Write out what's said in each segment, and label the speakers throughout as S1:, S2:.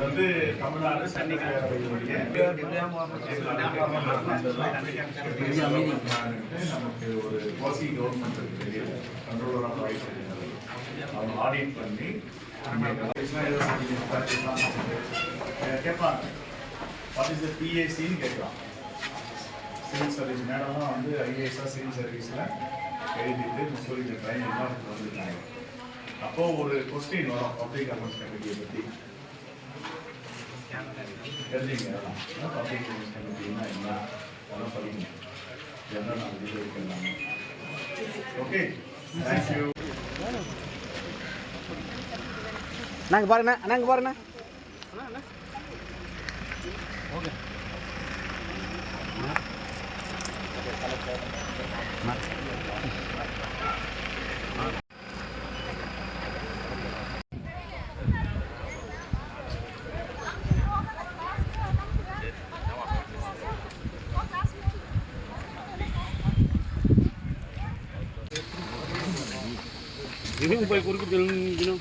S1: வந்து தமிழ்நாடு சண்டிகருடைய நமக்கு ஒரு பாசி கவர்மெண்ட் இருக்கு கண்ட்ரோலர் ஆஃப் ரைட் அவங்க ஆடிட் பண்ணி கேட்பாங்க வாட் இஸ் த பிஏசின்னு கேட்கலாம். சிவில் சர்வீஸ் மேடம்லாம் வந்து ஐஏஎஸ்ஆ சிவில் சர்வீஸில் எழுதிட்டு முஸ்லீம் ட்ரைனிங் எல்லாம் வந்துருக்காங்க. அப்போ ஒரு கொஸ்டின் வரும் பப்ளிக் அக்கௌண்ட்ஸ் கமிட்டியை பற்றி தெரிஞ்சுங்க பப்ளிக் அக்கௌண்ட்ஸ் கமிட்டினா என்ன? அதெல்லாம் படிங்க ஜெனரல் நாலேஜ் இருக்கலாம் ஓகே தேங்க்யூ
S2: நாங்கள் பாருண்ணே நாங்கள் பாருண்ணே Ini baik kurang dalam gini.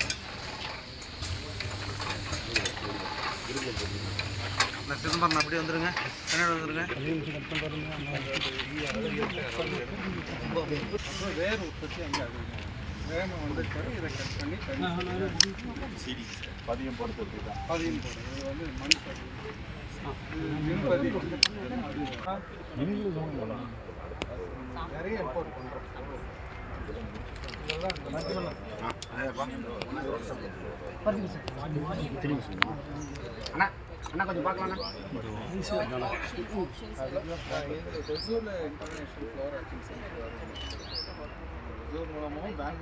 S2: தெரிஞ்சுக்கணும்
S3: சிதம்பரம் அப்படியே வந்துருங்க கன்னட வந்துருங்க
S4: வேறு உற்பத்தி அங்கே அதிகம் வேகம் இதை கட் பண்ணி தனி
S1: பதியம் போடுறதுக்கு தான்
S4: பதியம் போடுறது வந்து மண் நிறைய இம்போர்ட் பண்ணுறோம்
S2: அண்ணா அண்ணா கொஞ்சம் பார்க்கலாண்ணா
S4: சென்டர் பெங்களூர்